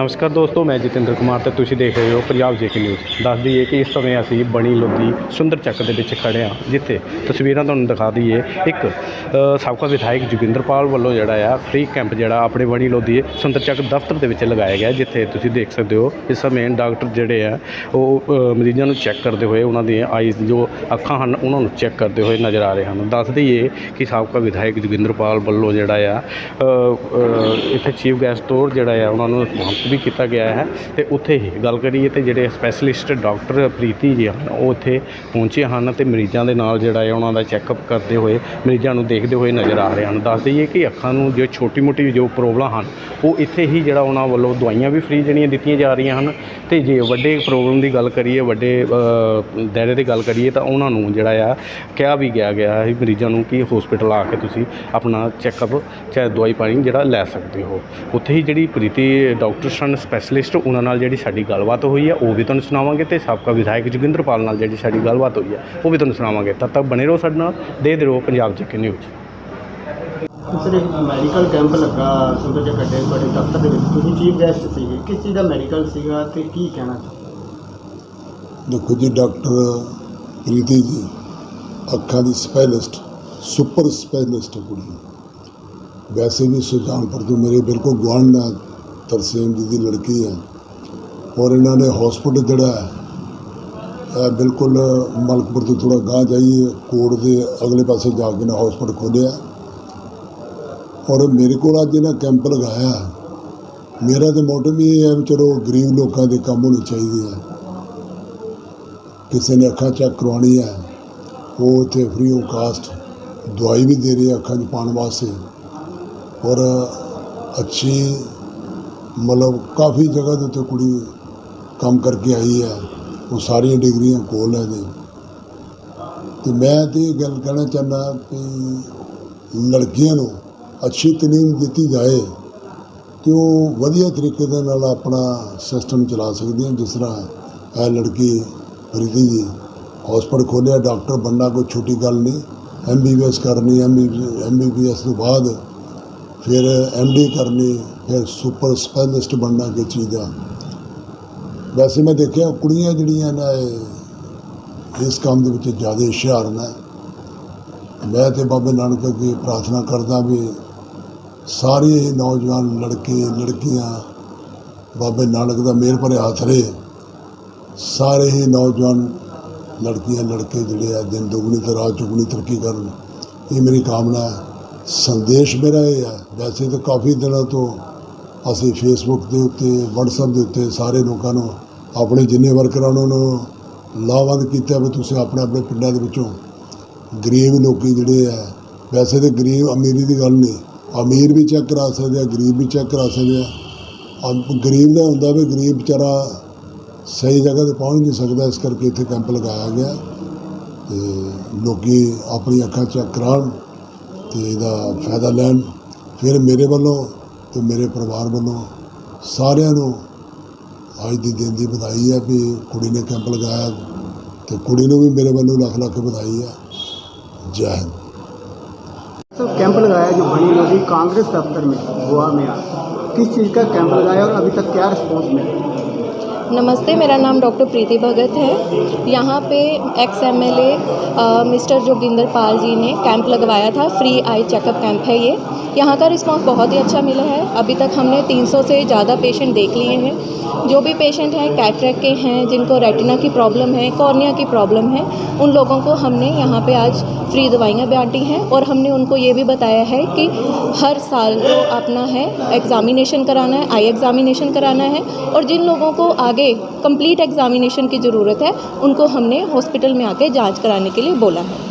ਨਮਸਕਾਰ ਦੋਸਤੋ, ਮੈਂ ਜਤਿੰਦਰ ਕੁਮਾਰ ਤੇ ਤੁਸੀਂ ਦੇਖ ਰਹੇ ਹੋ ਪੰਜਾਬ ਜੇਕੇ ਨਿਊਜ਼। ਦੱਸ ਦਈਏ ਕਿ ਇਸ ਸਮੇਂ ਅਸੀਂ ਬਣੀ ਲੋਧੀ ਸੁੰਦਰ ਚੱਕ ਦੇ ਵਿੱਚ ਖੜੇ ਹਾਂ, ਜਿੱਥੇ ਤਸਵੀਰਾਂ ਤੁਹਾਨੂੰ ਦਿਖਾ ਦਈਏ। ਇੱਕ ਸਾਬਕਾ ਵਿਧਾਇਕ ਜੋਗਿੰਦਰਪਾਲ ਵੱਲੋਂ ਜਿਹੜਾ ਆ ਫ੍ਰੀ ਕੈਂਪ ਜਿਹੜਾ ਆਪਣੇ ਬਣੀ ਲੋਧੀ ਸੁੰਦਰ ਚੱਕ ਦਫ਼ਤਰ ਦੇ ਵਿੱਚ ਲਗਾਇਆ ਗਿਆ, ਜਿੱਥੇ ਤੁਸੀਂ ਦੇਖ ਸਕਦੇ ਹੋ, ਇਸ ਸਮੇਂ ਡਾਕਟਰ ਜਿਹੜੇ ਆ, ਉਹ ਮਰੀਜ਼ਾਂ ਨੂੰ ਚੈੱਕ ਕਰਦੇ ਹੋਏ ਉਹਨਾਂ ਦੀਆਂ ਆਈਜ਼ ਜੋ ਅੱਖਾਂ ਹਨ, ਉਹਨਾਂ ਨੂੰ ਚੈੱਕ ਕਰਦੇ ਹੋਏ ਨਜ਼ਰ ਆ ਰਹੇ ਹਨ। ਦੱਸ ਦਈਏ ਕਿ ਸਾਬਕਾ ਵਿਧਾਇਕ ਜੋਗਿੰਦਰਪਾਲ ਵੱਲੋਂ ਜਿਹੜਾ ਆ ਇੱਥੇ ਚੀਫ ਗੈਸਟ ਤੌਰ ਜਿਹੜਾ ਆ, ਉਹਨਾਂ ਨੂੰ ਵੀ ਕੀਤਾ ਗਿਆ ਹੈ ਤੇ ਉੱਥੇ ਹੀ ਗੱਲ ਕਰੀਏ ਤੇ ਜਿਹੜੇ ਸਪੈਸ਼ਲਿਸਟ ਡਾਕਟਰ ਪ੍ਰੀਤੀ ਜੀ ਹਨ, ਉਹ ਉੱਥੇ ਪਹੁੰਚੇ ਹਨ ਤੇ ਮਰੀਜ਼ਾਂ ਦੇ ਨਾਲ ਜਿਹੜਾ ਹੈ ਉਹਨਾਂ ਦਾ ਚੈੱਕਅਪ ਕਰਦੇ ਹੋਏ ਮਰੀਜ਼ਾਂ ਨੂੰ ਦੇਖਦੇ ਹੋਏ ਨਜ਼ਰ ਆ ਰਹੇ ਹਨ। ਦੱਸ ਦਈਏ ਕਿ ਅੱਖਾਂ ਨੂੰ ਜੋ ਛੋਟੀ ਮੋਟੀ ਜੋ ਪ੍ਰੋਬਲਮ ਹਨ, ਉਹ ਇੱਥੇ ਹੀ ਜਿਹੜਾ ਉਹਨਾਂ ਵੱਲੋਂ ਦਵਾਈਆਂ ਵੀ ਫ੍ਰੀ ਜਿਹੜੀਆਂ ਦਿੱਤੀਆਂ ਜਾ ਰਹੀਆਂ ਹਨ ਤੇ ਜੇ ਵੱਡੇ ਪ੍ਰੋਬਲਮ ਦੀ ਗੱਲ ਕਰੀਏ, ਵੱਡੇ ਦਾਇਰੇ ਦੀ ਗੱਲ ਕਰੀਏ ਤਾਂ ਉਹਨਾਂ ਨੂੰ ਜਿਹੜਾ ਆ ਕਿਹਾ ਵੀ ਗਿਆ ਗਿਆ ਹੈ ਮਰੀਜ਼ਾਂ ਨੂੰ ਕਿ ਹਸਪੀਟਲ ਆ ਕੇ ਤੁਸੀਂ ਆਪਣਾ ਚੈੱਕਅਪ ਚਾਹੇ ਦਵਾਈ ਪਾਣੀ ਜਿਹੜਾ ਲੈ ਸਕਦੇ ਹੋ। ਉੱਥੇ ਹੀ ਜਿਹੜੀ ਪ੍ਰੀਤੀ, ਡਾਕਟਰ ਸਨ ਸਪੈਸ਼ਲਿਸਟ ਉਹਨਾਂ ਨਾਲ ਜਿਹੜੀ ਸਾਡੀ ਗੱਲਬਾਤ ਹੋਈ ਹੈ ਉਹ ਵੀ ਤੁਹਾਨੂੰ ਸੁਣਾਵਾਂਗੇ ਤੇ ਸਾਬਕਾ ਵਿਧਾਇਕ ਜੋਗਿੰਦਰਪਾਲ ਨਾਲ ਜਿਹੜੀ ਸਾਡੀ ਗੱਲਬਾਤ ਹੋਈ ਹੈ ਉਹ ਵੀ ਤੁਹਾਨੂੰ ਸੁਣਾਵਾਂਗੇ। ਤਦ ਤੱਕ ਬਣੇ ਰਹੋ ਸਾਡੇ ਨਾਲ ਦੇ ਰਹੋ Punjab J K news. Sir ਇੱਕ ਮੈਡੀਕਲ ਕੈਂਪ ਲੱਗਾ ਸੁੰਦਰ ਜਿਹਾ ਕੱਢੇ ਤੁਹਾਡੇ ਦਫ਼ਤਰ ਦੇ ਵਿੱਚ ਤੁਸੀਂ ਚੀਫ ਗੈਸਟ ਸੀਗੇ ਕਿਸ ਚੀਜ਼ ਦਾ ਮੈਡੀਕਲ ਸੀਗਾ ਤੇ ਕੀ ਕਹਿਣਾ ਦੇਖੋ ਜੀ ਡਾਕਟਰ ਪ੍ਰੀਤੀ ਜੀ ਅੱਖਾਂ ਦੀ ਸਪੈਸ਼ਲਿਸਟ ਸੁਪਰ ਸਪੈਸ਼ਲਿਸਟ ਕੁੜੀ। ਵੈਸੇ ਵੀ ਸੁਜਾਨਪੁਰ ਤੋਂ ਮੇਰੇ ਬਿਲਕੁਲ ਗੁਆਂਢ ਨਾਲ ਤਰਸੇਮ ਜੀ ਦੀ ਲੜਕੀ ਹੈ ਔਰ ਇਹਨਾਂ ਨੇ ਹਸਪੀਟਲ ਜਿਹੜਾ ਹੈ, ਇਹ ਬਿਲਕੁਲ ਮਲਕਪੁਰ ਤੋਂ ਥੋੜਾ ਗਾਂਹ ਜਾਈਏ ਕੋੜ ਦੇ ਅਗਲੇ ਪਾਸੇ ਜਾ ਕੇ ਨਾ ਹਸਪੀਟਲ ਖੋਲਿਆ ਔਰ ਮੇਰੇ ਕੋਲ ਅੱਜ ਇਹਨਾਂ ਕੈਂਪ ਲਗਾਇਆ ਮੇਰਾ ਤੇ ਮੋਟਿਵ ਇਹ ਹੈ ਵੀ ਚਲੋ ਗਰੀਬ ਲੋਕਾਂ ਦੇ ਕੰਮ ਹੋਣੇ ਚਾਹੀਦੇ ਆ ਕਿਸੇ ਨੇ ਅੱਖਾਂ ਚੈੱਕ ਕਰਵਾਉਣੀ ਹੈ, ਉਹ ਇੱਥੇ ਫ੍ਰੀ ਆਫ ਕਾਸਟ ਦਵਾਈ ਵੀ ਦੇ ਰਹੇ ਅੱਖਾਂ 'ਚ ਪਾਉਣ ਵਾਸਤੇ। ਔਰ ਅੱਛੀ ਮਤਲਬ ਕਾਫੀ ਜਗ੍ਹਾ ਦੇ ਉੱਤੇ ਕੁੜੀ ਕੰਮ ਕਰਕੇ ਆਈ ਹੈ ਉਹ ਸਾਰੀਆਂ ਡਿਗਰੀਆਂ ਕੋਲ ਹੈ ਦੇ ਤੇ ਮੈਂ ਤੇ ਇਹ ਗੱਲ ਕਹਿਣਾ ਚਾਹੁੰਦਾ ਕਿ ਲੜਕੀਆਂ ਨੂੰ ਅੱਛੀ ਤਾਲੀਮ ਦਿੱਤੀ ਜਾਏ ਤੇ ਉਹ ਵਧੀਆ ਤਰੀਕੇ ਦੇ ਨਾਲ ਆਪਣਾ ਸਿਸਟਮ ਚਲਾ ਸਕਦੀਆਂ ਜਿਸ ਤਰ੍ਹਾਂ ਇਹ ਲੜਕੀ ਪ੍ਰੀਤੀ ਜੀ ਹਸਪਤਾਲ ਖੋਲ੍ਹਿਆ ਡਾਕਟਰ ਬਣਨਾ ਕੋਈ ਛੋਟੀ ਗੱਲ ਨਹੀਂ ਐਮ ਬੀ ਬੀ ਐਸ ਕਰਨੀ ਐਮ ਬੀ ਬੀ ਐਸ ਤੋਂ ਬਾਅਦ ਫਿਰ ਐਮ ਡੀ ਕਰਨੀ, ਫਿਰ ਸੁਪਰ ਸਪੈਸ਼ਲਿਸਟ ਬਣਨਾ ਕਿਸ ਚੀਜ਼ ਦਾ। ਵੈਸੇ ਮੈਂ ਦੇਖਿਆ ਕੁੜੀਆਂ ਜਿਹੜੀਆਂ ਨੇ ਇਹ ਇਸ ਕੰਮ ਦੇ ਵਿੱਚ ਜ਼ਿਆਦਾ ਹੁਸ਼ਿਆਰ ਨੇ। ਮੈਂ ਤੇ ਬਾਬੇ ਨਾਨਕ ਅੱਗੇ ਪ੍ਰਾਰਥਨਾ ਕਰਦਾ ਵੀ ਸਾਰੇ ਹੀ ਨੌਜਵਾਨ ਲੜਕੇ, ਲੜਕੀਆਂ, ਬਾਬੇ ਨਾਨਕ ਦਾ ਮਿਹਰ ਭਰੇ ਹੱਥ ਰਹੇ। ਸਾਰੇ ਹੀ ਨੌਜਵਾਨ ਲੜਕੀਆਂ, ਲੜਕੇ ਜਿਹੜੇ ਆ, ਦਿਨ ਦੁਗਣੀ ਤੇ ਰਾਤ ਚੁਗਣੀ ਤਰੱਕੀ ਕਰਨ। ਇਹ ਮੇਰੀ ਕਾਮਨਾ ਹੈ। ਸੰਦੇਸ਼ ਮੇਰਾ ਇਹ ਹੈ, ਵੈਸੇ ਤਾਂ ਕਾਫੀ ਦਿਨਾਂ ਤੋਂ ਅਸੀਂ ਫੇਸਬੁੱਕ ਦੇ ਉੱਤੇ, WhatsApp ਦੇ ਉੱਤੇ ਸਾਰੇ ਲੋਕਾਂ ਨੂੰ ਆਪਣੇ ਜਿੰਨੇ ਵਰਕਰਾਂ ਉਹਨਾਂ ਨੂੰ ਲਾਭਵੰਦ ਕੀਤਾ ਵੀ ਤੁਸੀਂ ਆਪਣੇ ਆਪਣੇ ਪਿੰਡਾਂ ਦੇ ਵਿੱਚੋਂ ਗਰੀਬ ਲੋਕੀ ਜਿਹੜੇ ਆ, ਵੈਸੇ ਤੇ ਗਰੀਬ ਅਮੀਰੀ ਦੀ ਗੱਲ ਨਹੀਂ, ਅਮੀਰ ਵੀ ਚੈੱਕ ਕਰਾ ਸਕਦੇ ਆ, ਗਰੀਬ ਵੀ ਚੈੱਕ ਕਰਾ ਸਕਦੇ ਆ। ਗਰੀਬ ਦਾ ਹੁੰਦਾ ਵੀ ਗਰੀਬ ਵਿਚਾਰਾ ਸਹੀ ਜਗ੍ਹਾ ਤੇ ਪਹੁੰਚ ਨਹੀਂ ਸਕਦਾ, ਇਸ ਕਰਕੇ ਇੱਥੇ ਕੈਂਪ ਲਗਾਇਆ ਗਿਆ ਤੇ ਲੋਕੀ ਆਪਣੀ ਅੱਖਾਂ ਚੈੱਕ ਕਰਾਉਣ। ਤੇ ਇਹਦਾ ਫਾਇਦਾ ਲੈਣ ਫਿਰ ਮੇਰੇ ਵੱਲੋਂ ਤੇ ਮੇਰੇ ਪਰਿਵਾਰ ਵੱਲੋਂ ਸਾਰਿਆਂ ਨੂੰ ਅੱਜ ਦੀ ਦਿਨ ਦੀ ਵਧਾਈ ਹੈ ਵੀ ਕੁੜੀ ਨੇ ਕੈਂਪ ਲਗਾਇਆ ਤੇ ਕੁੜੀ ਨੂੰ ਵੀ ਮੇਰੇ ਵੱਲੋਂ ਲੱਖ ਲੱਖ ਵਧਾਈ ਹੈ ਜੈ ਹਿੰਦ तो कैंप लगाया जो बनी लोधी कांग्रेस दफ्तर में गोवा में किस चीज़ का कैंप लगाया और अभी तक क्या रिस्पॉन्स मिला नमस्ते, मेरा नाम डॉक्टर प्रीति भगत है। यहाँ पे ex M L A mister Joginder Pal ji ने कैंप लगवाया था, फ्री आई चेकअप कैंप है ये। यहाँ का रिस्पांस बहुत ही अच्छा मिला है। अभी तक हमने 300 से ज़्यादा पेशेंट देख लिए हैं। जो भी पेशेंट हैं, कैटरेक के हैं, जिनको रेटिना की प्रॉब्लम है, कॉर्निया की प्रॉब्लम है, उन लोगों को हमने यहाँ पे आज फ्री दवाइयाँ बांटी हैं। और हमने उनको ये भी बताया है कि हर साल जो अपना है एग्ज़ामिनेशन कराना है आई एग्ज़ामिनेशन कराना है। और जिन लोगों को आगे कंप्लीट एग्ज़ामिनेशन की ज़रूरत है उनको हमने हॉस्पिटल में आके जांच कराने के लिए बोला है